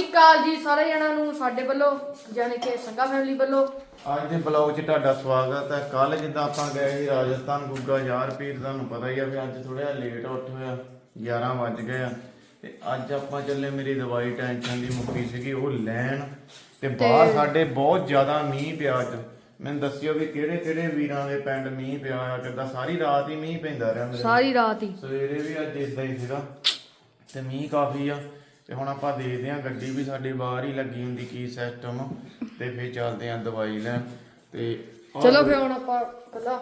ਅਕਾਲ ਜੀ ਸਾਰੇ ਜਣਾਂ ਨੂੰ ਸਾਡੇ ਵੱਲੋਂ ਯਾਨੀ ਕਿ ਸੰਗਾ ਫੈਮਿਲੀ ਵੱਲੋਂ। ਅੱਜ ਦੇ ਬਲੌਗ 'ਚ ਤੁਹਾਡਾ ਸਵਾਗਤ ਹੈ। ਕੱਲ ਜਿੱਦਾਂ ਆਪਾਂ ਗਏ ਸੀ ਰਾਜਸਥਾਨ ਗੁੱਗਾ ਯਾਰ ਪੀਰ ਤੁਹਾਨੂੰ ਪਤਾ ਹੀ ਆ ਵੀ ਅੱਜ ਥੋੜਾ ਲੇਟ ਉੱਠ ਹੋਇਆ 11 ਵੱਜ ਗਏ ਆ। ਤੇ ਅੱਜ ਆਪਾਂ ਚੱਲੇ ਮੇਰੀ ਦਵਾਈ ਟੈਨਸ਼ਨ ਦੀ ਮੁੱਕੀ ਸੀਗੀ ਉਹ ਲੈਣ। ਤੇ ਬਾਹਰ ਸਾਡੇ ਬਹੁਤ ਜ਼ਿਆਦਾ ਮੀਂਹ ਪਿਆ ਅੱਜ। ਮੈਨੂੰ ਦੱਸਿਓ ਵੀ ਕਿਹੜੇ ਕਿਹੜੇ ਵੀਰਾਂ ਦੇ ਪਿੰਡ ਮੀਂਹ ਪਿਆ ਆ ਕਿੱਦਾਂ ਸਾਰੀ ਰਾਤ ਹੀ ਮੀਂਹ ਪੈਂਦਾ ਰਿਹਾ ਮੇਰੇ ਸਾਰੀ ਰਾਤ ਹੀ। ਸਵੇਰੇ ਵੀ ਅੱਜ ਇਦਾਂ ਹੀ ਸੀਗਾ। ਤੇ ਮੀਂਹ ਕਾਫੀ ਆ। ਤੇ ਹੁਣ ਆਪਾਂ ਦੇਖਦੇ ਆ ਗੱਡੀ ਵੀ ਸਾਡੇ ਬਾਹਰ ਹੀ ਲੱਗੀ ਹੁੰਦੀ ਕੀ ਸਿਸਟਮ ਤੇ ਫੇਰ ਚੱਲਦੇ ਆ ਦਵਾਈ ਲੈਣ। ਤੇ ਚਲੋ ਫਿਰ ਹੁਣ ਆਪਾਂ ਕੱਲਾ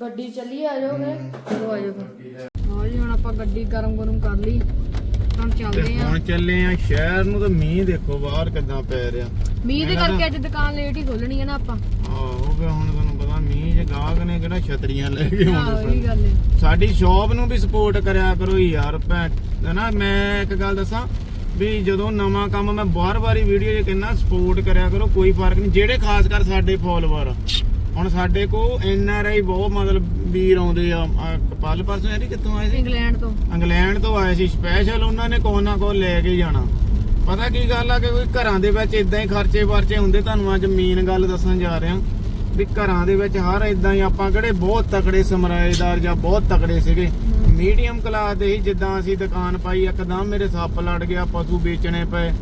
ਗੱਡੀ ਚੱਲੀ ਆ ਜਾਓਗੇ ਚਲੋ ਆ ਜਾਓ ਫਿਰ। ਹਾਂ ਜੀ ਹੁਣ ਆਪਾਂ ਗੱਡੀ ਗਰਮ ਗਰਮ ਕਰ ਲਈ। ਹੁਣ ਤੇ ਚੱਲਦੇ ਆ ਹੁਣ ਚੱਲੇ ਆ ਸ਼ਹਿਰ ਨੂੰ ਤੇ ਮੀਂਹ ਦੇਖੋ ਬਾਹਰ ਕਿੱਦਾਂ ਪੈ ਰਿਹਾ। ਮੀਂਹ ਦੇ ਕਰਕੇ ਅੱਜ ਦੁਕਾਨ ਲੇਟ ਹੀ ਖੋਲਣੀ ਹੈ ਨਾ ਆਪਾਂ। ਆਹੋ ਫੇ ਹੁਣ ਗਾਹਕ ਨੇ ਕਿਹੜਾ ਛਤਰੀਆਂ ਲੈ ਕੇ ਆਉਣੇ ਗੱਲ ਹੈ। ਸਾਡੀ ਸ਼ਾਪ ਨੂੰ ਵੀ ਸਪੋਰਟ ਕਰਿਆ ਕਰੋ ਯਾਰ ਭੈਣ ਹਨਾ ਮੈਂ ਇੱਕ ਗੱਲ ਦੱਸਾਂ ਵੀ ਜਦੋਂ ਨਵਾਂ ਕੰਮ ਮੈਂ ਬਾਰ-ਬਾਰ ਵੀਡੀਓ 'ਚ ਕਹਿੰਦਾ ਸਪੋਰਟ ਕਰਿਆ ਕਰੋ ਕੋਈ ਫ਼ਰਕ ਨਹੀਂ। ਜਿਹੜੇ ਖਾਸ ਕਰ ਸਾਡੇ ਫੋਲੋਵਰ ਹੁਣ ਸਾਡੇ ਕੋ ਐਨ ਆਰ ਆਈ ਬਹੁਤ ਮਤਲਬ ਵੀਰ ਆਉਂਦੇ ਆ ਪਲ ਪਰਸੋਂ ਯਾਰੀ ਕਿੱਥੋਂ ਆਏ ਸੀ? ਇੰਗਲੈਂਡ ਤੋਂ। ਇੰਗਲੈਂਡ ਤੋਂ ਆਏ ਸੀ। ਸਪੈਸ਼ਲ ਉਹਨਾਂ ਨੇ ਕੋਨਾ ਕੋ ਲੈ ਕੇ ਜਾਣਾ। ਪਤਾ ਕੀ ਗੱਲ ਆ ਕਿ ਕੋਈ ਘਰਾਂ ਦੇ ਵਿੱਚ ਇਦਾਂ ਹੀ ਖਰਚੇ ਵਰਚੇ ਹੁੰਦੇ ਤੁਹਾਨੂੰ ਅੱਜ ਮੇਨ ਗੱਲ ਦੱਸਣ ਜਾ ਰਿਹਾ। ਵੀ ਘਰਾਂ ਦੇ ਵਿੱਚ ਹਰ ਇਦਾਂ ਹੀ ਆਪਾਂ ਕਿਹੜੇ ਬਹੁਤ ਤਕੜੇ ਸਮਰਾਏਦਾਰ ਜਾਂ ਬਹੁਤ ਤਕੜੇ ਸੀਗੇ। ਮੀਡੀਅਮ ਕਲਾਸ ਦੇ ਹੀ ਜਿੱਦਾਂ ਅਸੀਂ ਦੁਕਾਨ ਪਾਈ, ਇੱਕਦਮ ਮੇਰੇ ਸੱਪ ਲੜ ਗਿਆ, ਪਸ਼ੂ ਵੇਚਣੇ ਪਏ।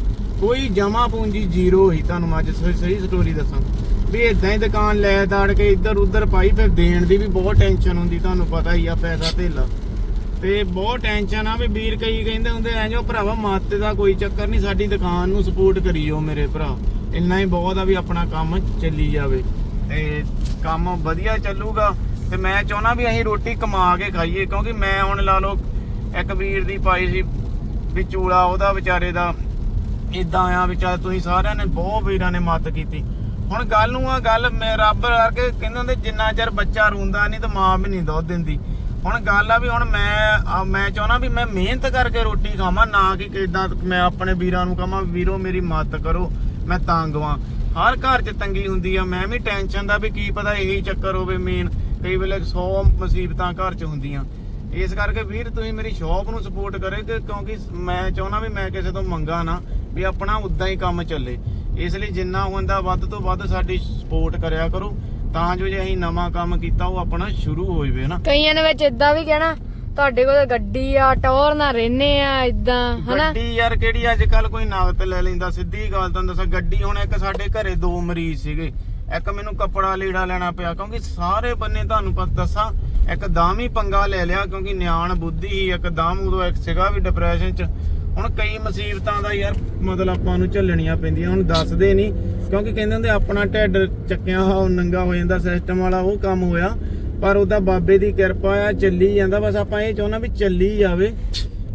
ਕੋਈ ਜਮਾ ਪੂੰਜੀ ਜ਼ੀਰੋ ਹੀ ਤੁਹਾਨੂੰ ਮੈਂ ਅੱਜ ਸਹੀ ਸਟੋਰੀ ਦੱਸਾਂ। ਵੀ ਇਦਾਂ ਹੀ ਦੁਕਾਨ ਲੈ ਦਾੜ ਕੇ ਇੱਧਰ ਉੱਧਰ ਪਾਈ, ਫਿਰ ਦੇਣ ਦੀ ਵੀ ਬਹੁਤ ਟੈਨਸ਼ਨ ਹੁੰਦੀ, ਤੁਹਾਨੂੰ ਪਤਾ ਹੀ ਆ ਪੈਸਾ ਧੇਲਾ। ਤੇ ਬਹੁਤ ਟੈਨਸ਼ਨ ਆ ਵੀ ਵੀਰ ਕਈ ਕਹਿੰਦੇ ਹੁੰਦੇ, ਐ ਜੋ ਭਰਾਵਾ, ਮਾਤੇ ਦਾ ਕੋਈ ਚੱਕਰ ਨਹੀਂ ਸਾਡੀ ਦੁਕਾਨ ਨੂੰ ਸਪੋਰਟ ਕਰੀਓ ਮੇਰੇ ਭਰਾ। ਇੰਨਾ ਹੀ ਬਹੁਤ ਆ ਵੀ ਆਪਣਾ ਕੰਮ ਚੱਲੀ ਜਾਵੇ। ਤੇ ਕੰਮ ਵਧੀਆ ਚੱਲੂਗਾ ਤੇ ਮੈਂ ਚਾਹੁੰਦਾ ਵੀ ਅਸੀਂ ਰੋਟੀ ਕਮਾ ਕੇ ਖਾਈਏ, ਕਿਉਂਕਿ ਮੈਂ ਹੁਣ ਲਾ ਲਓ ਇੱਕ ਵੀਰ ਦੀ ਪਾਈ ਸੀ ਵੀ ਚੂਲਾ ਉਹਦਾ ਵਿਚਾਰੇ ਦਾ ਇਦਾਂ ਆ ਵਿਚਾਰ ਤੁਸੀਂ ਸਾਰਿਆਂ ਨੇ, ਬਹੁਤ ਵੀਰਾਂ ਨੇ ਮਦਦ ਕੀਤੀ। ਹੁਣ ਗੱਲ ਨੂੰ ਆ ਗੱਲ, ਮੈਂ ਰੱਬ ਕਰਕੇ ਕਹਿੰਦੇ ਹੁੰਦੇ, ਜਿੰਨਾ ਚਿਰ ਬੱਚਾ ਰੋਂਦਾ ਨਹੀਂ ਤਾਂ ਮਾਂ ਵੀ ਨਹੀਂ ਦੁੱਧ ਦਿੰਦੀ। ਹੁਣ ਗੱਲ ਆ ਵੀ ਹੁਣ ਮੈਂ ਮੈਂ ਚਾਹਣਾ ਵੀ ਮੈਂ ਮਿਹਨਤ ਕਰਕੇ ਰੋਟੀ ਖਾਵਾਂ, ਨਾ ਕਿ ਕਿਦਾਂ ਮੈਂ ਆਪਣੇ ਵੀਰਾਂ ਨੂੰ ਕਹਾਂ ਵੀਰੋ ਮੇਰੀ ਮਦਦ ਕਰੋ, ਮੈਂ ਤੰਗ ਵਾਂ। ਹਰ ਘਰ 'ਚ ਤੰਗੀ ਹੁੰਦੀ ਆ, ਮੈਂ ਵੀ ਟੈਨਸ਼ਨ ਦਾ ਵੀ ਕੀ ਪਤਾ, ਇਹੀ ਚੱਕਰ ਹੋਵੇ ਮੇਨ ਕਈ ਵੇਲੇ 100 ਮੁਸੀਬਤਾਂ ਘਰ 'ਚ ਹੁੰਦੀਆਂ। ਇਸ ਕਰਕੇ ਵੀਰ ਤੁਸੀਂ ਮੇਰੀ ਸ਼ੌਪ ਨੂੰ ਸਪੋਰਟ ਕਰੇ ਕਿਉਂਕਿ ਮੈਂ ਚਾਹੁੰਦਾ ਵੀ ਮੈਂ ਕਿਸੇ ਤੋਂ ਮੰਗਾ ਨਾ, ਵੀ ਆਪਣਾ ਉਦਾਂ ਹੀ ਕੰਮ ਚੱਲੇ। ਇਸ ਲਈ ਜਿੰਨਾ ਹੁੰਦਾ ਵੱਧ ਤੋਂ ਵੱਧ ਸਾਡੀ ਸਪੋਰਟ ਕਰਿਆ ਕਰੋ। ਤਾਂ ਜੋ ਜੇ ਅਸੀਂ ਨਵਾਂ ਕੰਮ ਕੀਤਾ, ਉਹ ਆਪਣਾ ਸ਼ੁਰੂ ਹੋ ਜਾਵੇ ਨਾ। ਕਈਆਂ ਨੇ ਵਿੱਚ ਇਦਾਂ ਵੀ ਕਹਿਣਾ ਤੁਹਾਡੇ ਕੋਲ ਗੱਡੀ ਆ ਟੌਰ ਨਾ ਰਹਿੰਨੇ ਆ ਇਦਾਂ ਹਨਾ? ਗੱਡੀ ਯਾਰ ਕਿਹੜੀ ਅੱਜ ਕੱਲ ਕੋਈ ਨਾਗਤ ਲੈ ਲੈਂਦਾ, ਸਿੱਧੀ ਗੱਲ ਤਾਂ ਦੱਸਾਂ, ਗੱਡੀ ਹੁਣ ਇੱਕ ਸਾਡੇ ਘਰੇ ਦੋ ਮਰੀਜ਼ ਸੀਗੇ। ਇੱਕ ਮੈਨੂੰ ਕੱਪੜਾ ਲੀੜਾ ਲੈਣਾ ਪਿਆ, ਕਿਉਂਕਿ ਸਾਰੇ ਬੰਨੇ ਤੁਹਾਨੂੰ ਪਤਾ ਦੱਸਾਂ ਇੱਕਦਮ ਹੀ ਪੰਗਾ ਲੈ ਲਿਆ, ਕਿਉਂਕਿ ਨਿਆਣ ਬੁੱਧੀ ਹੀ ਇੱਕਦਮ ਉਦੋਂ ਇੱਕ ਸੀਗਾ ਵੀ ਡਿਪਰੈਸ਼ਨ ਚ। ਹੁਣ ਕਈ ਮੁਸੀਬਤਾਂ ਦਾ ਯਾਰ ਮਤਲਬ ਆਪਾਂ ਨੂੰ ਝੱਲਣੀਆਂ ਪੈਂਦੀਆਂ, ਹੁਣ ਦੱਸਦੇ ਨਹੀਂ ਕਿਉਂਕਿ ਕਹਿੰਦੇ ਹੁੰਦੇ ਆਪਣਾ ਢਿੱਡ ਚੱਕਿਆ ਹੋਇਆ, ਉਹ ਨੰਗਾ ਹੋ ਜਾਂਦਾ ਸਿਸਟਮ ਵਾਲਾ ਉਹ ਕੰਮ ਹੋਇਆ। ਪਰ ਉਹਦਾ ਬਾਬੇ ਦੀ ਕਿਰਪਾ ਆ ਚੱਲੀ ਜਾਂਦਾ। ਬਸ ਆਪਾਂ ਇਹ ਚਾਹੁੰਦਾ ਵੀ ਚੱਲੀ ਜਾਵੇ।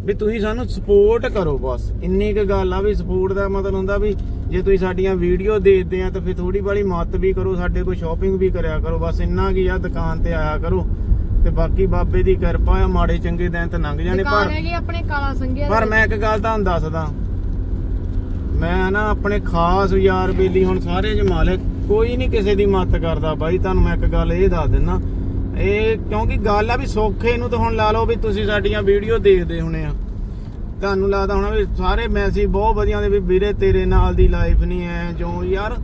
ਵੀ ਤੁਸੀਂ ਸਾਨੂੰ ਸਪੋਰਟ ਕਰੋ ਬਸ। ਇੰਨੀ ਕੁ ਗੱਲ ਆ ਵੀ ਸਪੋਰਟ ਦਾ ਮਤਲਬ ਹੁੰਦਾ ਵੀ ਜੇ ਤੁਸੀਂ ਸਾਡੀਆਂ ਵੀਡੀਓ ਦੇਖਦੇ ਆ ਤਾਂ ਫਿਰ ਥੋੜੀ ਬਾਲੀ ਮਦਦ ਵੀ ਕਰੋ ਸਾਡੇ ਕੋਲ ਸ਼ਾਪਿੰਗ ਵੀ ਕਰਿਆ ਕਰੋ। ਬਸ ਇੰਨਾ ਕੀ ਆ ਦੁਕਾਨ ਤੇ ਆਇਆ ਕਰੋ। ਤੇ ਬਾਕੀ ਬਾਬੇ ਦੀ ਕਿਰਪਾ ਆ ਮਾੜੇ ਚੰਗੇ ਦਿਨ ਤੇ ਲੰਘ ਜਾਣੇ ਪਰ ਹੈਗੀ ਆਪਣੇ ਕਾਲਾ ਸੰਘਿਆ ਪਰ ਮੈਂ ਇੱਕ ਗੱਲ ਤੁਹਾਨੂੰ ਦੱਸਦਾ। ਮੈਂ ਨਾ ਆਪਣੇ ਖਾਸ ਯਾਰ ਬੇਲੀ ਹੁਣ ਸਾਰੇ ਜਮਾਲੇ ਕੋਈ ਨਹੀਂ ਕਿਸੇ ਦੀ ਮਦਦ ਕਰਦਾ ਬਾਈ। ਤੁਹਾਨੂੰ ਮੈਂ ਇੱਕ ਗੱਲ ਇਹ ਦੱਸ ਦਿੰਨਾ ਇਹ ਕਿਉਂਕਿ ਗੱਲ ਆ ਵੀ ਸੌਖੇ ਨੂੰ ਤਾਂ ਹੁਣ ਲਾ ਲਓ ਵੀ ਤੁਸੀਂ ਸਾਡੀਆਂ ਵੀਡੀਓ ਦੇਖਦੇ ਹੋਣੇ ਆ। ਤੁਹਾਨੂੰ ਲੱਗਦਾ ਹੋਣਾ ਵੀ ਸਾਰੇ ਮੈਸੇਜ ਬਹੁਤ ਵਧੀਆ ਦੇ ਵੀ ਵੀਰੇ ਤੇਰੇ ਨਾਲ ਦੀ ਲਾਈਫ ਨਹੀਂ ਐ ਜੋ ਯਾਰ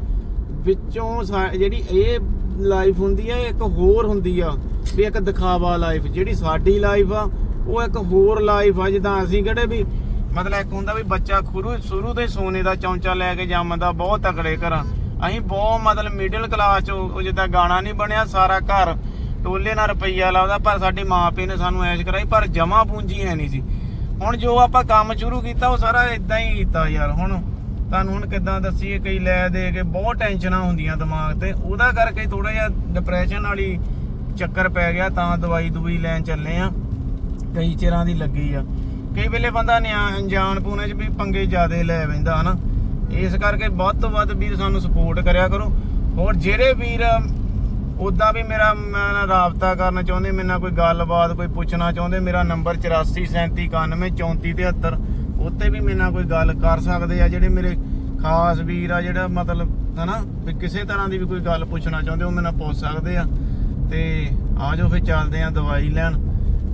ਵਿੱਚੋਂ ਜਿਹੜੀ ਇਹ ਲਾਈਫ ਹੁੰਦੀ ਆ ਇੱਕ ਹੋਰ ਹੁੰਦੀ ਆ, ਵੀ ਇੱਕ ਦਿਖਾਵਾ ਲਾਈਫ ਜਿਹੜੀ ਸਾਡੀ ਲਾਈਫ ਆ, ਉਹ ਇੱਕ ਹੋਰ ਲਾਈਫ ਆ, ਜਿੱਦਾਂ ਅਸੀਂ ਕਿਹੜੇ ਵੀ ਮਤਲਬ ਇੱਕ ਹੁੰਦਾ ਵੀ ਬੱਚਾ ਖੁਰੂ, ਸ਼ੁਰੂ ਤੋਂ ਸੋਨੇ ਦਾ ਚੌਂਚਾ ਲੈ ਕੇ ਜੰਮਦਾ, ਬਹੁਤ ਤਕੜੇ ਘਰਾਂ। ਅਸੀਂ ਬਹੁਤ ਮਤਲਬ ਮਿਡਲ ਕਲਾਸ ਚ ਜਿੱਦਾਂ ਗਾਣਾ ਨਹੀਂ ਬਣਿਆ, ਸਾਰਾ ਘਰ ਟੋਲੇ ਨਾਲ ਰੁਪਈਆ ਲਾਉਂਦਾ, ਪਰ ਸਾਡੇ ਮਾਪੇ ਨੇ ਸਾਨੂੰ ਐਸ਼ ਕਰਾਈ, ਪਰ ਜਮਾ ਪੂੰਜੀ ਹੈ ਨਹੀਂ ਸੀ। ਹੁਣ ਜੋ ਆਪਾਂ ਕੰਮ ਸ਼ੁਰੂ ਕੀਤਾ, ਉਹ ਸਾਰਾ ਇਦਾਂ ਹੀ ਕੀਤਾ ਯਾਰ। ਹੁਣ ਤੁਹਾਨੂੰ ਹੁਣ ਕਿੱਦਾਂ ਦੱਸੀਏ, ਕਈ ਲੈ ਦੇ ਕੇ ਬਹੁਤ ਟੈਨਸ਼ਨਾਂ ਹੁੰਦੀਆਂ ਦਿਮਾਗ ਤੇ। ਉਹਦਾ ਕਰਕੇ ਥੋੜਾ ਜਿਹਾ ਡਿਪਰੈਸ਼ਨ ਵਾਲੀ ਚੱਕਰ ਪੈ ਗਿਆ, ਤਾਂ ਦਵਾਈ ਦਵਾਈ ਲੈਣ ਚੱਲੇ ਆ। ਕਈ ਚਿਰਾਂ ਦੀ ਲੱਗੀ ਆ। ਕਈ ਵੇਲੇ ਬੰਦਾ ਨਿਆ- ਅਣਜਾਣ ਪੂਨੇ ਚ ਵੀ ਪੰਗੇ ਜ਼ਿਆਦੇ ਲੈ ਪੈਂਦਾ ਹਨਾ। ਇਸ ਕਰਕੇ ਵੱਧ ਤੋਂ ਵੱਧ ਵੀਰ ਸਾਨੂੰ ਸਪੋਰਟ ਕਰਿਆ ਕਰੋ। ਹੋਰ ਜਿਹੜੇ ਵੀਰ ਉਦਾਂ ਵੀ ਮੇਰਾ, ਮੈਂ ਰਾਬਤਾ ਕਰਨਾ ਚਾਹੁੰਦੇ, ਮੇਰੇ ਨਾਲ ਕੋਈ ਗੱਲਬਾਤ, ਕੋਈ ਪੁੱਛਣਾ ਚਾਹੁੰਦੇ, ਮੇਰਾ ਨੰਬਰ 8437913473 ਉੱਤੇ ਵੀ ਮੇਰੇ ਨਾਲ ਕੋਈ ਗੱਲ ਕਰ ਸਕਦੇ ਆ, ਜਿਹੜੇ ਮੇਰੇ ਖਾਸ ਵੀਰ ਆ, ਜਿਹੜਾ ਮਤਲਬ, ਹਨਾ, ਵੀ ਕਿਸੇ ਤਰ੍ਹਾਂ ਦੀ ਵੀ ਕੋਈ ਗੱਲ ਪੁੱਛਣਾ ਚਾਹੁੰਦੇ, ਉਹ ਮੇਰੇ ਨਾਲ ਪੁੱਛ ਸਕਦੇ ਆ। ਤੇ ਆ ਜਾਓ ਫਿਰ ਚੱਲਦੇ ਆ ਦਵਾਈ ਲੈਣ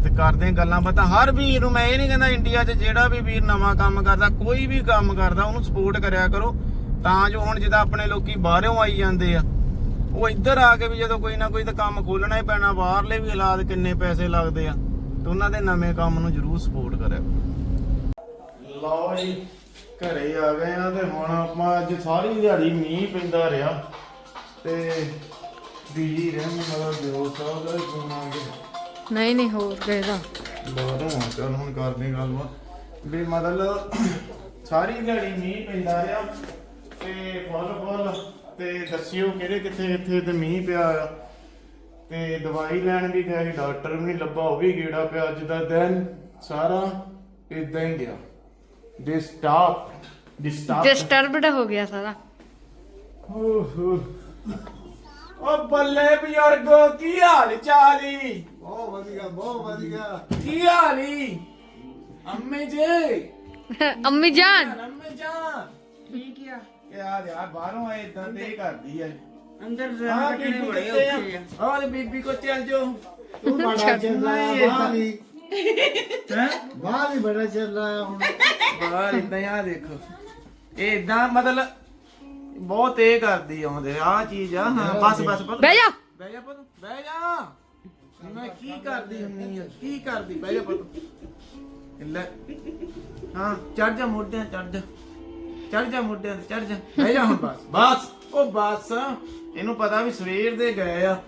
ਤੇ ਕਰਦੇ ਗੱਲਾਂ ਬਾਤਾਂ। ਹਰ ਵੀਰ ਨੂੰ ਮੈਂ ਇਹ ਨਹੀਂ ਕਹਿੰਦਾ ਇੰਡੀਆ 'ਚ ਜਿਹੜਾ ਵੀ ਵੀਰ ਨਵਾਂ ਕੰਮ ਕਰਦਾ, ਕੋਈ ਵੀ ਕੰਮ ਕਰਦਾ, ਉਹਨੂੰ ਸਪੋਰਟ ਕਰਿਆ ਕਰੋ। ਤਾਂ ਜੋ ਹੁਣ ਜਿੱਦਾਂ ਆਪਣੇ ਲੋਕੀ ਬਾਹਰੋਂ ਆਈ ਜਾਂਦੇ ਆ ਉਹ ਇੱਧਰ ਆ ਕੇ ਵੀ ਜਦੋਂ ਕੋਈ ਨਾ ਕੋਈ ਤਾਂ ਕੰਮ ਖੋਲਣਾ ਹੀ ਪੈਣਾ ਬਾਹਰਲੇ ਵੀ ਹਾਲਾਤ ਕਿੰਨੇ ਪੈਸੇ ਲੱਗਦੇ ਆ ਤੇ ਉਹਨਾਂ ਦੇ ਨਵੇਂ ਕੰਮ ਨੂੰ ਜ਼ਰੂਰ ਸਪੋਰਟ ਕਰਿਆ ਲਓ ਜੀ ਘਰੇ ਆ ਗਏ ਆ ਤੇ ਹੁਣ ਆਪਾਂ ਅੱਜ ਸਾਰੀ ਦਿਹਾੜੀ ਮੀਂਹ ਪੈਂਦਾ ਰਿਹਾ ਤੇ ਬੀਜੀ ਰਹਿਣ ਮਤਲਬ ਦਿਓ ਸਾਹਿਬ ਦਾ ਫੋਨ ਆ ਗਿਆ। ਨਹੀਂ ਨਹੀਂ ਹੋਰ ਕਿਸੇ ਦਾ ਚੱਲ ਹੁਣ ਕਰਦੇ ਗੱਲਬਾਤ। ਵੀ ਮਤਲਬ ਸਾਰੀ ਦਿਹਾੜੀ ਮੀਂਹ ਪੈਂਦਾ ਰਿਹਾ ਤੇ ਫੁੱਲ ਫੁੱਲ ਤੇ ਦੱਸਿਓ ਕਿਹੜੇ ਕਿੱਥੇ ਇੱਥੇ ਤੇ ਮੀਂਹ ਪਿਆ ਆ। ਤੇ ਦਵਾਈ ਲੈਣ ਵੀ ਗਏ ਸੀ, ਡਾਕਟਰ ਵੀ ਨਹੀਂ ਲੱਭਾ ਉਹ ਵੀ ਗੇੜਾ ਪਿਆ। ਅੱਜ ਦਾ ਦਿਨ ਸਾਰਾ ਇਦਾਂ ਹੀ ਗਿਆ। ਡਿਸਟਰਬ ਡਿਸਟਰਬ ਡਿਸਟਰਬਡ ਹੋ ਗਿਆ ਸਾਰਾ। ਓਹੋ। ਓ ਬੱਲੇ ਬਜ਼ੁਰਗੋ ਕੀ ਹਾਲ ਚਾਲੀ ਬਹੁਤ ਵਧੀਆ ਬਹੁਤ ਵਧੀਆ। ਕੀ ਹਾਲੀ ਅੰਮੀ ਜੀ। ਅੰਮੀ ਜਾਨ। ਅੰਮੀ ਜਾਨ? ਠੀਕ ਆ। ਯਾਰ ਯਾਰ ਬਾਹਰੋਂ ਆਏ ਇਦਾਂ ਤੇ ਹੀ ਕਰਦੀ ਐ ਅੰਦਰ ਆ ਰਹਿਣ ਕੱਢਣੇ ਬੀਬੀ ਬੜੇ ਕਿੱਥੇ ਔਖੇ ਆ। ਆ ਆਹ ਬੀਬੀ ਕੋ ਚੱਲ ਜੋ ਤੂੰ ਬੜਾ ਚੱਲ ਰਿਹਾ ਬਾਹਰ ਹੀ। ਹੈ? ਬਾਹਰ ਹੀ ਬੜਾ ਚੱਲ ਰਿਹਾ ਹੁਣ। ਬਾਹਰ ਇਦਾਂ ਆ ਦੇਖੋ। ਇਹ ਇਦਾਂ ਮਤਲਬ ਬਹੁਤ ਇਹ ਕਰਦੀ ਆਉਂਦੇ ਆ ਚੀਜ਼ ਆ ਹਾਂ ਬਸ ਬਸ ਬਸ। ਬਹਿ ਜਾ। ਬਹਿ ਜਾ ਪੁੱਤ ਬਹਿ ਜਾ। ਮੈਂ ਕੀ ਕਰਦੀ ਹੁੰਨੀ ਆ? ਕੀ ਕਰਦੀ? ਬਹਿ ਜਾ ਪੁੱਤ। ਲੈ। ਹਾਂ ਚੜ ਜਾ ਮੋਢਿਆਂ ਚੜ ਜਾ। ਚੜ ਜਾ ਮੋਢਿਆਂ ਤੇ ਚੜ ਜਾ। ਬਹਿ ਜਾ ਹੁਣ ਬਸ। ਬਸ। ਉਹ ਬਸ ਇਹਨੂੰ ਪਤਾ ਵੀ ਸਵੇਰ ਦੇ ਗਏ ਆ।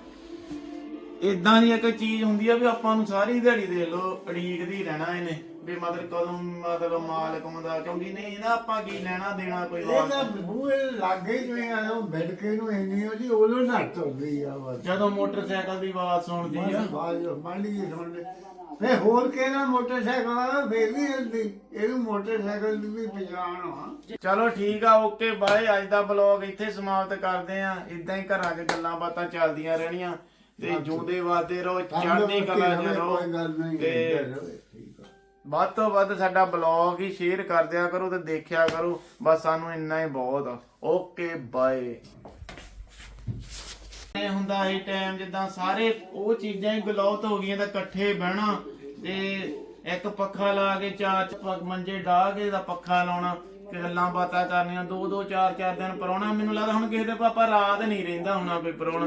ਇਦਾਂ ਦੀ ਇੱਕ ਚੀਜ਼ ਹੁੰਦੀ ਆ ਵੀ ਆਪਾਂ ਨੂੰ ਸਾਰੀ ਦਿਹਾੜੀ ਦੇ ਲੋ ਅੜੀਕਦੀ ਰਹਿਣਾ ਇਹਨੇ। ਵੀ ਮਤਲਬ ਕਦੋਂ ਮਤਲਬ ਮਾਲਕ ਆਉਂਦਾ ਕਿਉਂਕਿ ਨਹੀਂ ਨਾ ਆਪਾਂ ਕੀ ਲੈਣਾ ਦੇਣਾ ਕੋਈ ਇਹ ਤਾਂ ਵਾਸਤਾ ਬੂਹੇ ਲੱਗੇ ਜਿਵੇਂ ਆਇਆ ਬੈਠ ਕੇ ਨੂੰ ਇੰਨੀ ਉਹਦੀ ਉਦੋਂ ਨਾ ਤੁਰਦੀ ਆ ਬਸ। ਜਦੋਂ ਮੋਟਰਸਾਈਕਲ ਦੀ ਆਵਾਜ਼ ਸੁਣਦੀ ਆ। ਬਾਜ ਮੰਡੀ ਜੀ ਸੁਣਦੇ। ਫੇ ਹੋਰ ਕਿਹੜਾ ਮੋਟਰਸਾਈਕਲ ਆ? ਫੇਰ ਵੀ ਹੁੰਦੀ ਇਹਨੂੰ ਮੋਟਰਸਾਈਕਲ ਦੀ ਵੀ ਪਛਾਣ ਆ। ਚਲੋ ਠੀਕ ਆ ਓਕੇ ਬਾਏ। ਅੱਜ ਦਾ ਬਲੌਗ ਇੱਥੇ ਸਮਾਪਤ ਕਰਦੇ ਆ। ਇਦਾਂ ਹੀ ਘਰਾਂ 'ਚ ਗੱਲਾਂ ਬਾਤਾਂ ਚੱਲਦੀਆਂ ਰਹਿਣੀਆਂ ਤੇ ਜਿਉਂਦੇ ਵਾਦੇ ਰਹੋ ਚੜ੍ਹਦੀ ਕਲਾ 'ਚ ਰਹੋ ਤੇ ਵੱਧ ਤੋਂ ਵੱਧ ਸਾਡਾ ਬਲੌਗ ਹੀ ਸ਼ੇਅਰ ਕਰ ਦਿਆ ਕਰੋ ਤੇ ਦੇਖਿਆ ਕਰੋ। ਬਸ ਸਾਨੂੰ ਇੰਨਾ ਹੀ ਬਹੁਤ ਓਕੇ ਬਾਏ। ਇਹ ਹੁੰਦਾ ਇਹ ਟਾਈਮ ਜਿੱਦਾਂ ਸਾਰੇ ਉਹ ਚੀਜ਼ਾਂ ਹੀ ਗਲੌਤ ਹੋ ਗਈਆਂ ਤਾਂ ਇਕੱਠੇ ਬਹਿਣਾ ਤੇ ਇੱਕ ਪੱਖਾ ਲਾ ਕੇ ਚਾਰ ਚ ਮੰਜੇ ਢਾਹ ਕੇ ਦਾ ਪੱਖਾ ਲਾਉਣਾ ਤੇ ਗੱਲਾਂ ਬਾਤਾਂ ਕਰਨੀਆਂ, ਦੋ ਦੋ ਚਾਰ ਚਾਰ ਦਿਨ ਪਰੋਣਾ। ਮੈਨੂੰ ਲੱਗਦਾ ਹੁਣ ਕਿਸੇ ਦੇ ਪਾਪਾ ਰਾਤ ਨਹੀਂ ਰਹਿੰਦਾ ਹੋਣਾ ਕੋਈ ਪਰੋਣਾ।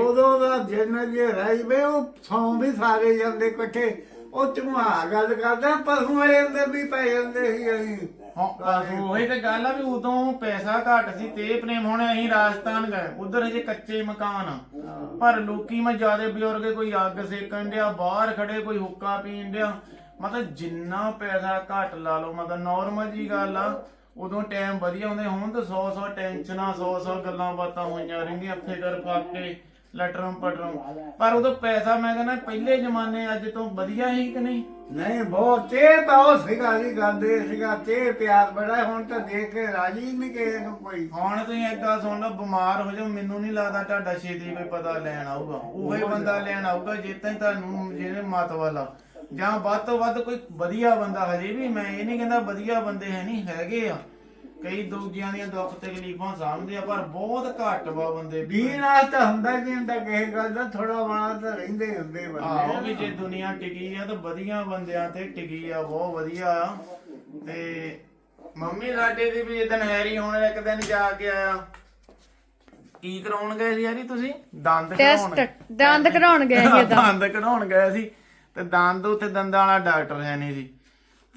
ਉਦੋਂ ਦਾ ਜਿੰਨ ਜੇ ਰਹਿ ਵੇ ਉਹ ਸੌਂ ਵੀ ਸਾਰੇ ਜਾਂਦੇ ਇਕੱਠੇ। ਉਹ ਚੁਮਾ ਗੱਲ ਕਰਦਾ, ਪਸ਼ੂਆਂ ਦੇ ਅੰਦਰ ਵੀ ਪੈ ਜਾਂਦੇ ਸੀ ਅਸੀਂ। ਹਾਂ ਬਸ ਉਹੀ ਤੇ ਗੱਲ ਆ ਵੀ ਉਦੋਂ ਪੈਸਾ ਘੱਟ ਸੀ ਤੇ ਪ੍ਰੇਮ ਹੁਣ ਅਸੀਂ ਰਾਜਸਥਾਨ ਗਏ। ਉਧਰ ਹਜੇ ਕੱਚੇ ਮਕਾਨ ਆ। ਪਰ ਲੋਕੀ ਮੈਂ ਜਿਆਦੇ ਬਜ਼ੁਰਗ ਕੋਈ ਅੱਗ ਸੇਕਣ ਡਿਆ ਬਾਹਰ ਖੜੇ ਕੋਈ ਹੁੱਕਾ ਪੀਣ ਡਿਆ। ਮਤਲਬ ਜਿੰਨਾ ਪੈਸਾ ਘੱਟ ਲਾ ਲਓ ਮਤਲਬ ਨਾਰਮਲ ਜੀ ਗੱਲ ਆ। ਉਦੋਂ ਟਾਈਮ ਵਧੀਆ ਹੁੰਦੇ ਹੁਣ ਤਾਂ 100 100 ਟੈਨਸ਼ਨਾਂ 100 100 ਗੱਲਾਂ ਬਾਤਾਂ ਹੋਈਆਂ ਰਹਿੰਦੀਆਂ ਫਿਕਰ ਫਾਕੇ ਲਟਰਮ ਪਟਰਮ। ਪਰ ਉਦੋਂ ਪੈਸਾ ਮੈਂ ਕਹਿੰਦਾ ਪਹਿਲੇ ਜ਼ਮਾਨੇ ਅੱਜ ਤੋਂ ਵਧੀਆ ਸੀ ਕਿ ਨਹੀਂ? ਨਹੀਂ ਬਹੁਤ ਤੇ ਤਾਂ ਉਹ ਸੀਗਾ ਜੀ ਕਰਦੇ ਸੀਗਾ ਤੇ ਪਿਆਰ ਬੜਾ ਹੁਣ ਤਾਂ ਦੇਖ ਕੇ ਰਾਜੀ ਨਹੀਂ ਕਿਸੇ ਨੂੰ ਕੋਈ। ਹੁਣ ਤੁਸੀਂ ਇੱਕ ਗੱਲ ਸੁਣ ਲਓ ਬਿਮਾਰ ਹੋ ਜਾਓ ਮੈਨੂੰ ਨਹੀਂ ਲੱਗਦਾ ਤੁਹਾਡਾ ਛੇਤੀ ਕੋਈ ਪਤਾ ਲੈਣ ਆਊਗਾ। ਉਹੀ ਬੰਦਾ ਲੈਣ ਆਊਗਾ ਜੇ ਤਾਂ ਤੁਹਾਨੂੰ ਜਿਹਨੇ ਮਤ ਵਾਲਾ। ਜਾਂ ਵੱਧ ਤੋਂ ਵੱਧ ਕੋਈ ਵਧੀਆ ਬੰਦਾ ਹਜੇ ਵੀ ਮੈਂ ਇਹ ਨਹੀਂ ਕਹਿੰਦਾ ਵਧੀਆ ਬੰਦੇ ਹੈ ਨਹੀਂ ਹੈਗੇ ਆ। ਕਈ ਦੂਜਿਆਂ ਦੀਆਂ ਦੁੱਖ ਤਕਲੀਫਾਂ ਸਾਂਭਦੇ ਆ ਪਰ ਬਹੁਤ ਘੱਟ ਵਾ ਬੰਦੇ ਦੀਨ ਆਸ ਤਾਂ ਹੁੰਦਾ ਨਹੀਂ ਹੁੰਦਾ ਕਿਸੇ ਗੱਲ ਦਾ ਥੋੜਾ ਬਣਾ ਤਾਂ ਰਹਿੰਦੇ ਹੁੰਦੇ ਆਹੋ ਬੰਦੇ। ਵੀ ਜੇ ਦੁਨੀਆ ਟਿਕੀ ਆ ਤਾਂ ਵਧੀਆ ਬੰਦਿਆਂ ਤੇ ਟਿਕੀ ਆ ਬਹੁਤ ਵਧੀਆ। ਆ ਤੇ ਮੰਮੀ ਸਾਡੇ ਦੀ ਵੀ ਇਦਨ ਹੈਰੀ ਹੁਣ ਇੱਕ ਦਿਨ ਜਾ ਕੇ ਆਇਆ। ਕੀ ਕਰਾਉਣ ਗਏ ਸੀ ਯਾਰੀ ਤੁਸੀਂ? ਦੰਦ ਕਢਾਉਣ। ਟੈਸਟ ਦੰਦ ਕਢਾਉਣ ਗਏ ਸੀ ਦੰਦ ਕਢਾਉਣ ਗਏ ਸੀ। ਤੇ ਦੰਦ ਉੱਥੇ ਦੰਦਾਂ ਵਾਲਾ ਡਾਕਟਰ ਹੈ ਨਹੀਂ ਸੀ।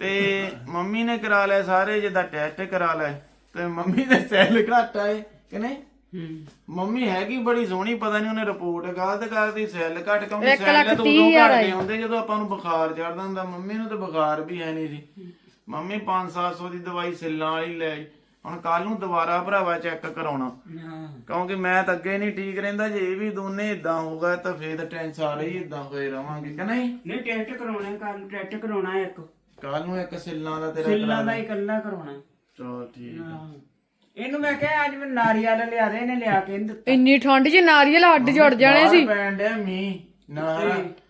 ਤੇ ਮੰਮੀ ਨੇ ਕਰਾ ਲਿਆ ਸਾਰੇ ਜਿੱਦਾਂ ਟੈਸਟ ਕਰਾ ਲਏ ਤੇ ਮੰਮੀ ਦੇ ਸੈੱਲ ਘੱਟ ਆਏ ਕਿ ਨਹੀਂ? ਮੰਮੀ ਹੈਗੀ ਬੜੀ ਸੋਹਣੀ ਪਤਾ ਨਹੀਂ ਉਹਨੇ ਰਿਪੋਰਟ ਗਲਤ ਕਰਤੀ ਸੈੱਲ ਘੱਟ ਕਿਉਂਕਿ ਇੱਕ ਲੱਖ ਸੈੱਲ ਤਾਂ ਤੀਹ ਉਦੋਂ ਹਜ਼ਾਰ ਘਟਦੇ। ਹੁੰਦੇ ਜਦੋਂ ਆਪਾਂ ਨੂੰ ਬੁਖਾਰ ਚੜਦਾ ਹੁੰਦਾ ਮੰਮੀ ਨੂੰ ਤਾਂ ਬੁਖਾਰ ਵੀ ਹੈ ਨਹੀਂ ਸੀ। ਮੰਮੀ 5-700 ਦੀ ਦਵਾਈ ਸਿੱਲਾਂ ਵਾਲੀ ਲੈ ਆਈ ਹੁਣ ਕੱਲ ਨੂੰ ਦੁਬਾਰਾ ਭਰਾਵਾ ਚੈੱਕ ਕਰਾਉਣਾ। ਹਾਂ। ਕਿਉਂਕਿ ਮੈਂ ਤਾਂ ਅੱਗੇ ਨਹੀਂ ਠੀਕ ਰਹਿੰਦਾ ਜੇ ਇਹ ਵੀ ਦੋਨੇ ਇਦਾਂ ਹੋਊਗਾ ਤਾਂ ਫੇਰ ਤਾਂ ਟੈਨਸ਼ਨ ਸਾਰੇ ਹੀ ਇਦਾਂ ਹੋਏ ਰਵਾਂਗੇ ਕਿ ਨਹੀਂ? ਨਹੀਂ ਟੈਸਟ ਕਰਾਉਣਾ ਕੱਲ ਟੈਸਟ ਕਰਾਉਣਾ ਇੱਕ। ਕੱਲ ਨੂੰ ਇੱਕ ਸਿੱਲਾਂ ਦਾ ਤੇਰਾ ਸਿੱਲਾਂ ਦਾ ਇਕੱਲਾ ਕਰਾਉਣਾ। ਚਲ ਠੀਕ ਆ। ਹਾਂ। ਇਹਨੂੰ ਮੈਂ ਕਿਹਾ ਅੱਜ ਮੈਂ ਨਾਰੀਅਲ ਲਿਆ ਦੇ ਇਹਨੇ ਲਿਆ ਕੇ ਨੀ ਦਿੱਤਾ। ਇੰਨੀ ਠੰਡ 'ਚ ਨਾਰੀਅਲ ਹੱਡ ਜੁੜ ਜਾਣੇ ਸੀ। ਬਾਹਰ ਪੈਣ ਡਿਆ ਮੀਂਹ ਨਾ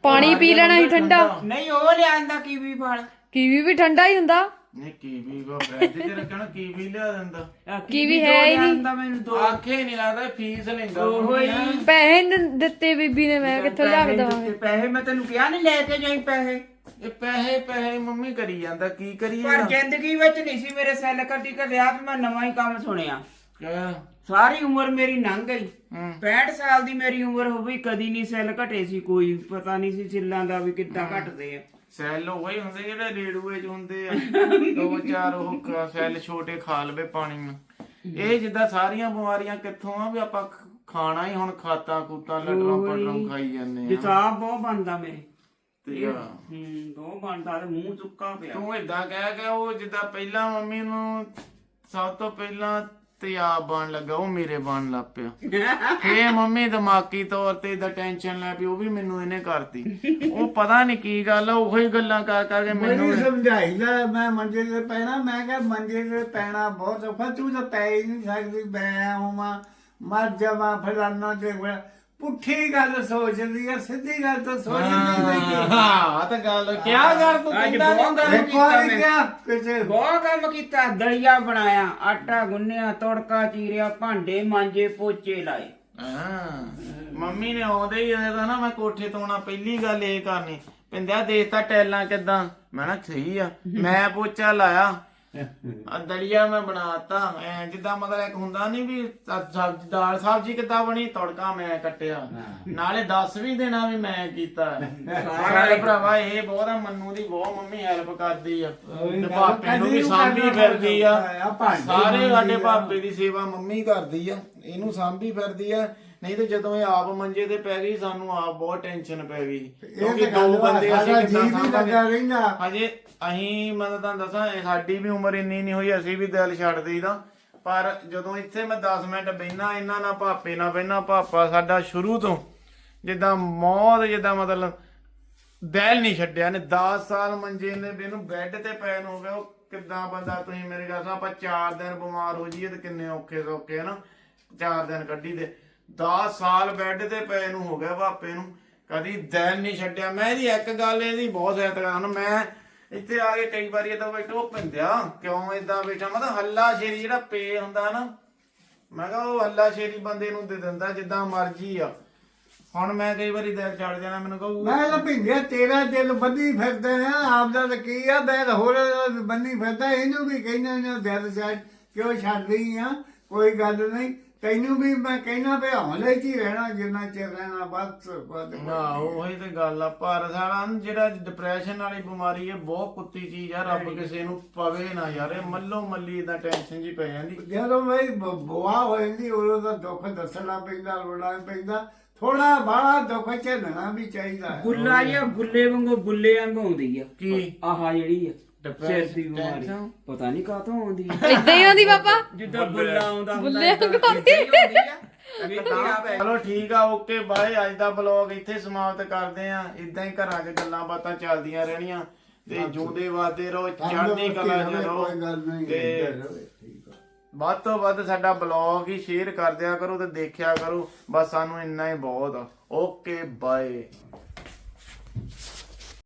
ਪਾਣੀ ਪੀ ਲੈਣਾ ਸੀ ਠੰਡਾ। ਨਹੀਂ ਉਹ ਲਿਆਂਦਾ ਕੀਵੀ ਫਲ ਕੀਵੀ ਵੀ ਠੰਡਾ ਹੀ ਹੁੰਦਾ। ਨਹੀਂ ਕੀਵੀ ਕੋ ਫ੍ਰਿਜ 'ਚ ਰੱਖਣਾ ਕੀਵੀ ਲਿਆ ਦਿੰਦਾ। ਕੀਵੀ ਹੈ ਹੀ ਨਹੀਂ। ਨਹੀਂ ਮੈਨੂੰ ਦੋ। ਆਖੇ ਨਹੀਂ ਲੱਗਦਾ ਫੀਸ ਲੈਂਦਾ ਉਹੀ। ਪੈਸੇ ਨੀ ਦਿੱਤੇ ਬੀਬੀ ਨੇ ਮੈਂ ਕਿੱਥੋਂ ਲਿਆ ਕੇ ਪੈਸੇ ਦਵਾਂਗੇ? ਦਿੱਤੇ, ਪੈਸੇ ਮੈਂ ਤੈਨੂੰ ਕਿਹਾ ਨਹੀਂ ਲੈ ਕੇ ਜਾਈ ਪੈਸੇ। ਇਹ ਪੈਸੇ ਪੈਸੇ ਮੰਮੀ ਕਰੀ ਜਾਂਦਾ ਕੀ ਕਰੀ ਪਰ ਜ਼ਿੰਦਗੀ ਵਿੱਚ ਨਹੀਂ ਸੀ ਮੇਰੇ ਸੈੱਲ ਕੱਟੀ ਕੱਢਿਆ ਤੇ ਮੈਂ ਨਵਾਂ ਹੀ ਕੰਮ ਸੁਣਿਆ। ਕਿਆ? ਸਾਰੀ ਉਮਰ ਮੇਰੀ ਲੰਘ ਗਈ। ਹੂੰ। 65 ਸਾਲ ਦੀ ਮੇਰੀ ਉਮਰ ਹੋ ਗਈ ਕਦੀ ਨਹੀਂ ਸੈੱਲ ਘਟੇ ਸੀ ਕੋਈ। ਪਤਾ ਨਹੀਂ ਸੀ ਸਿੱਲਾਂ ਦਾ ਵੀ ਕਿੱਦਾਂ ਘਟਦੇ ਆ। ਸੈੱਲ ਉਹ ਹੀ ਹੁੰਦੇ ਜਿਹੜੇ ਰੇਡੂਏ ਚ ਹੁੰਦੇ ਆ। ਦੋ ਚਾਰ ਉਹ ਕ- ਸੈੱਲ ਛੋਟੇ ਖਾ ਲਵੇ ਪਾਣੀ ਨੂੰ। ਇਹ ਜਿੱਦਾਂ ਸਾਰੀਆਂ ਬਿਮਾਰੀਆਂ ਕਿੱਥੋਂ ਆ ਵੀ ਆਪਾਂ ਖ- ਖਾਣਾ ਹੀ ਹੁਣ ਖਾਤਾਂ ਖੂਤਾਂ ਲੱਡਰਾਂ ਪੜਰਾਂ ਖਾਈ ਜਾਂਦੇ ਆ। ਹਿਸਾਬ ਬਹੁਤ ਬਣਦਾ ਮੇਰੇ। ਤੇ ਆ, ਹੂੰ। ਬਹੁਤ ਬਣਦਾ ਤੇ ਮੂੰਹ ਸੁੱਕਾ ਪਿਆ। ਤੂੰ ਇਦਾਂ ਕਹਿ ਕੇ ਉਹ ਜਿੱਦਾਂ ਪਹਿਲਾਂ ਮੰਮੀ ਨੂੰ ਸਭ ਤੋਂ ਪਹਿਲਾਂ ਤਿਆਬ ਬਣ ਲੱਗਾ ਉਹ ਮੇਰੇ ਬਣ ਲੱਗ ਪਿਆ। ਫੇ ਮੰਮੀ ਦਿਮਾਗੀ ਤੌਰ ਤੇ ਇਦਾਂ ਟੈਨਸ਼ਨ ਲੈ ਪਈ ਉਹ ਵੀ ਮੈਨੂੰ ਇਹਨੇ ਕਰਤੀ। ਉਹ ਪਤਾ ਨਹੀਂ ਕੀ ਗੱਲ ਆ ਉਹੀ ਗੱਲਾਂ ਕਰ ਕਰਕੇ ਮੈਨੂੰ ਮੈਨੂੰ ਸਮਝਾਈ ਲੈ ਮੈਂ ਮੰਜੇ ਤੇ ਪੈਣਾ ਮੈਂ ਕਿਹਾ ਮੰਜੇ ਤੇ ਪੈਣਾ ਬਹੁਤ ਔਖਾ ਤੂੰ ਤਾਂ ਪੈ ਹੀ ਨਹੀਂ ਸਕਦੀ ਮੈਂ ਹੋਵਾਂ ਮਰ ਜਾਵਾਂ ਫਲਾਨਾ ਤੇ ਹੋਇਆ। ਪੁੱਠੀ ਗੱਲ ਸੋਚਦੀ ਆ ਸਿੱਧੀ ਗੱਲ ਤਾਂ ਸੋਚਦੀ ਨਹੀਂ ਹਾਂ ਤਾਂ ਗੱਲ ਕਿਆ ਕਰ ਤੂੰ ਅੱਜ ਕਹਿੰਦਾ ਬਹੁਤ ਇੱਕ ਕੀਤਾ ਵਾਰੀ ਮੈਂ। ਕਿਹਾ ਕਿਸੇ ਬਹੁਤ ਕੰਮ ਕੀਤਾ ਦਲੀਆ ਬਣਾਇਆ ਆਟਾ ਗੁੰਨਿਆ ਤੜਕਾ ਚੀਰਿਆ ਭਾਂਡੇ ਮਾਂਜੇ ਪੋਚੇ ਲਾਏ। ਹਾਂ। ਮੰਮੀ ਨੇ ਆਉਂਦੇ ਹੀ ਇਹਦਾ ਨਾ ਮੈਂ ਕੋਠੇ ਤੋਂ ਆਉਣਾ ਪਹਿਲੀ ਗੱਲ ਇਹ ਕਰਨੀ ਪਿੰਦਿਆ ਦੇਖਤਾ ਟੈਲਾਂ ਕਿਦਾਂ। ਮੈਂ ਨਾ ਸਹੀ ਆ। ਮੈਂ ਪੋਚਾ ਲਾਇਆ ਆ ਦਲੀਆ ਮੈਂ ਬਣਾਤਾ ਐ ਜਿੱਦਾਂ ਮਤਲਬ ਇੱਕ ਹੁੰਦਾ ਨਹੀਂ ਵੀ ਸ- ਸਬਜ਼ੀ ਦਾਲ ਸਬਜ਼ੀ ਕਿੱਦਾਂ ਬਣੀ ਤੜਕਾ ਮੈਂ ਕੱਟਿਆ। ਨਾਲੇ ਦੱਸ ਵੀ ਦੇਣਾ ਵੀ ਮੈਂ ਕੀਤਾ। ਸਾਰੇ ਭਰਾਵਾ ਇਹ ਬਹੁਤ ਆ ਮੰਨੂ ਦੀ ਬਹੁਤ ਮੰਮੀ ਹੈਲਪ ਕਰਦੀ ਆ। ਤੇ ਭਾਪੇ ਨੂੰ ਵੀ ਸਾਂਭੀ ਫਿਰਦੀ ਆ। ਸਾਰੇ ਸਾਡੇ ਭਾਪੇ ਦੀ ਸੇਵਾ ਮੰਮੀ ਕਰਦੀ ਆ। ਇਹਨੂੰ ਸਾਂਭੀ ਫਿਰਦੀ ਆ। ਨਹੀਂ ਤੇ ਜਦੋਂ ਇਹ ਆਪ ਮੰਜੇ ਤੇ ਪੈ ਗਈ ਸਾਨੂੰ ਆਪ ਬਹੁਤ ਟੈਨਸ਼ਨ ਪੈ ਗਈ। ਕਿਉਂਕਿ ਦੋ ਬੰਦੇ ਅਸੀਂ ਲੱਗਾ ਸਾਂਭਾਂਗੇ। ਰਹਿੰਦਾ। ਹਜੇ ਅਸੀਂ ਮੈਂ ਤਾਂ ਤੁਹਾਨੂੰ ਦੱਸਾਂ ਇਹ ਸਾਡੀ ਵੀ ਉਮਰ ਇੰਨੀ ਨਹੀਂ ਹੋਈ ਅਸੀਂ ਵੀ ਦਿਲ ਛੱਡ ਦੇਈਦਾ। ਪਰ ਜਦੋਂ ਇੱਥੇ ਮੈਂ 10 ਮਿੰਟ ਬੈਠਾ ਇਹਨਾਂ ਨਾਲ ਭਾਪੇ ਨਾਲ ਬੈਠਾ ਭਾਪਾ ਸਾਡਾ ਸ਼ੁਰੂ ਤੋਂ ਜਿੱਦਾਂ ਮੌਤ ਜਿੱਦਾਂ ਮਤਲਬ ਦਿਲ ਨਹੀਂ ਛੱਡਿਆ ਨੇ 10 ਸਾਲ ਮੰਜੇ ਨੇ ਇਹਨੂੰ ਬੈੱਡ ਤੇ ਪੈਣ ਹੋ ਗਿਆ ਉਹ ਕਿੱਦਾਂ ਬੰਦਾ ਤੁਸੀਂ ਮੇਰੇ ਗੱਲ ਸੁਣੋ ਆਪਾਂ 4 ਦਿਨ ਬਿਮਾਰ ਹੋ ਜਾਈਏ ਤੇ ਕਿੰਨੇ ਔਖੇ ਸੌਖੇ ਹਨਾ 4 ਦਿਨ ਕੱਢੀ ਦੇ 10 ਸਾਲ ਬੈੱਡ ਤੇ ਪੈ ਨੂੰ ਹੋ ਗਿਆ ਭਾਪੇ ਨੂੰ। ਕਦੀ ਦਿਨ ਨਹੀਂ ਛੱਡਿਆ। ਮੈਂ ਇਹਦੀ ਇੱਕ ਗੱਲ ਇਹਦੀ ਬਹੁਤ ਸਹਾਇਤਾ ਮੈਂ ਇੱਥੇ ਆ ਕੇ ਕਈ ਵਾਰੀ ਇਦਾਂ ਬੈਠੋ ਉਹ ਪਿੰਦਿਆ, ਕਿਉਂ ਇਦਾਂ ਬੈਠਾ? ਮਤਲਬ ਹੱਲਾ ਸ਼ੇਰੀ ਜਿਹੜਾ ਪੇ ਹੁੰਦਾ ਨਾ, ਮੈਂ ਕਿਹਾ ਉਹ ਹੱਲਾ ਸ਼ੇਰੀ ਬੰਦੇ ਨੂੰ ਦੇ ਦਿੰਦਾ ਜਿੱਦਾਂ ਮਰਜ਼ੀ ਆ। ਹੁਣ ਮੈਂ ਕਈ ਵਾਰੀ ਦਿਲ ਛੱਡ ਜਾਣਾ, ਮੈਨੂੰ ਕਹੂ ਮੈਂ ਤਾਂ ਭਿੰਗਿਆ ਤੇਰਾ ਦਿਲ ਬੰਨੀ ਫਿਰਦਾ ਆ ਆਪ ਤਾਂ ਕੀ ਆ ਮੈਂ ਹੋਰ ਬੰਨੀ ਫਿਰਦਾ, ਇਹਨੂੰ ਵੀ ਕਹਿੰਦੇ ਨਾ ਦਿਲ ਛੱਡ ਕਿਉਂ ਛੱਡਦੀ ਆ? ਕੋਈ ਗੱਲ ਨਹੀਂ। ਤੈਨੂੰ ਵੀ ਮੈਂ ਕਹਿਣਾ ਵੀ ਹੌਲੇ ਚ ਹੀ ਰਹਿਣਾ ਜਿੰਨਾ ਚਿਰ ਰਹਿਣਾ ਬਸ ਬਸ ਨਾ ਉਹੀ ਤੇ ਗੱਲ ਆ ਪਰ ਸਾਲਾ ਨਾ ਜਿਹੜਾ ਡਿਪਰੈਸ਼ਨ ਵਾਲੀ ਬਿਮਾਰੀ ਹੈ ਬਹੁਤ ਕੁੱਤੀ ਚੀਜ਼ ਆ ਰੱਬ ਕਿਸੇ ਨੂੰ ਪਵੇ ਨਾ ਯਾਰ ਇਹ ਮੱਲੋ ਮੱਲੀ ਇਦਾਂ ਟੈਨਸ਼ਨ ਜੀ ਪੈ ਜਾਂਦੀ। ਜਦੋਂ ਮੈਂ ਬੁਆ ਹੋ ਜਾਂਦੀ ਉਦੋਂ ਦਾ ਦੁੱਖ ਦੱਸਣਾ ਪੈਂਦਾ ਰੋਣਾ ਪੈਂਦਾ ਥੋੜਾ ਬਾਹਲਾ ਦੁੱਖ ਝੱਲਣਾ ਵੀ ਚਾਹੀਦਾ। ਗੁੱਲਾ ਜਿਹਾ ਗੁੱਲੇ ਵਾਂਗੂ ਗੁੱਲੇ ਵਾਂਗੂ ਆਉਂਦੀ ਆ। ਕੀ? ਆਹ ਜਿਹੜੀ ਆ। ਸਿਰ ਦੀ ਬਿਮਾਰੀ। tension? ਪਤਾ ਨਹੀਂ ਕਾਹਤੋਂ ਆਉਂਦੀ। ਆ ਇਦਾਂ ਹੀ ਆਉਂਦੀ ਪਾਪਾ? ਜਿੱਦਾਂ ਬੁੱਲਾ ਆਉਂਦਾ ਹੁੰਦਾ ਬੁੱਲੇ ਹੀ। ਚਲੋ ਠੀਕ ਆ ਓਕੇ ਬਾਏ। ਅੱਜ ਦਾ ਬਲੌਗ ਇੱਥੇ ਸਮਾਪਤ ਕਰਦੇ ਆ। ਇਦਾਂ ਹੀ ਘਰਾਂ 'ਚ ਗੱਲਾਂ ਬਾਤਾਂ ਚੱਲਦੀਆਂ ਰਹਿਣੀਆਂ। ਤੇ ਜੂਦੇ ਵਾਦੇ ਰਹੋ ਚੜ੍ਹਦੀ ਕਲਾ 'ਚ ਰਹੋ। ਕੋਈ ਗੱਲ ਨਹੀਂ ਤੇ। ਵੱਧ ਤੋਂ ਵੱਧ ਸਾਡਾ ਬਲੌਗ ਹੀ ਸ਼ੇਅਰ ਕਰ ਦਿਆ ਕਰੋ ਤੇ ਦੇਖਿਆ ਕਰੋ। ਬਸ ਸਾਨੂੰ ਇੰਨਾ ਹੀ ਬਹੁਤ ਆ। Okay bye.